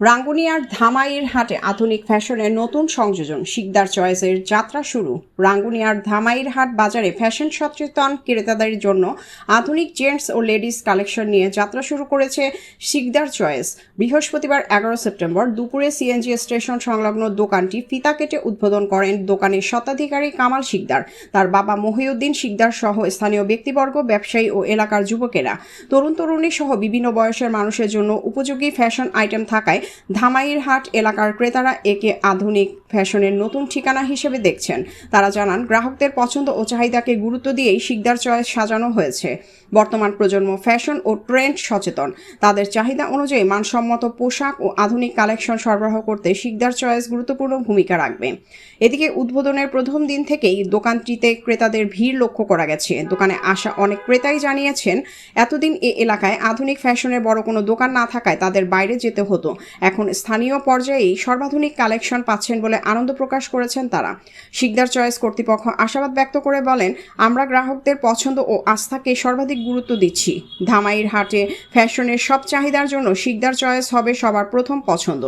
রাঙ্গুনিয়ার ধামাইয়ের হাটে আধুনিক ফ্যাশনের নতুন সংযোজন শিকদার চয়েসের যাত্রা শুরু। রাঙ্গুনিয়ার ধামাইয়ের হাট বাজারে ফ্যাশন সচেতন ক্রেতাদের জন্য আধুনিক জেন্টস ও লেডিস কালেকশন নিয়ে যাত্রা শুরু করেছে শিকদার চয়েস। বৃহস্পতিবার এগারো সেপ্টেম্বর দুপুরে সিএনজি স্টেশন সংলগ্ন দোকানটি ফিতা কেটে উদ্বোধন করেন দোকানের স্বত্বাধিকারী কামাল শিকদার। তার বাবা মহিউদ্দিন শিকদার সহ স্থানীয় ব্যক্তিবর্গ, ব্যবসায়ী ও এলাকার যুবকেরা। তরুণ তরুণী সহ বিভিন্ন বয়সের মানুষের জন্য উপযোগী ফ্যাশন আইটেম থাকায় ধামাইর হাট এলাকার ক্রেতারা একে আধুনিক ফ্যাশনের নতুন ঠিকানা হিসেবে দেখছেন। তারা জানান, গ্রাহকদের পছন্দ ও চাহিদাকে গুরুত্ব দিয়েই শিকদার চয়েস সাজানো হয়েছে। বর্তমান প্রজন্ম ফ্যাশন ও ট্রেন্ড সচেতন। তাদের চাহিদা অনুযায়ী মানসম্মত পোশাক ও আধুনিক কালেকশন সরবরাহ করতে শিকদার চয়েস গুরুত্বপূর্ণ ভূমিকা রাখবে। এদিকে উদ্বোধনের প্রথম দিন থেকেই দোকানটিতে ক্রেতাদের ভিড় লক্ষ্য করা গেছে। দোকানে আসা অনেক ক্রেতাই জানিয়েছেন, এতদিন এ এলাকায় আধুনিক ফ্যাশনের বড় কোনো দোকান না থাকায় তাদের বাইরে যেতে হতো। এখন স্থানীয় পর্যায়েই সর্বাধুনিক কালেকশন পাচ্ছেন বলে আনন্দ প্রকাশ করেছেন তারা। শিকদার চয়েস কর্তৃপক্ষ আশাবাদ ব্যক্ত করে বলেন, আমরা গ্রাহকদের পছন্দ ও আস্থাকে সর্বাধিক গুরুত্ব দিচ্ছি। ধামাইয়ের হাটে ফ্যাশনের সব চাহিদার জন্য শিকদার চয়েস হবে সবার প্রথম পছন্দ।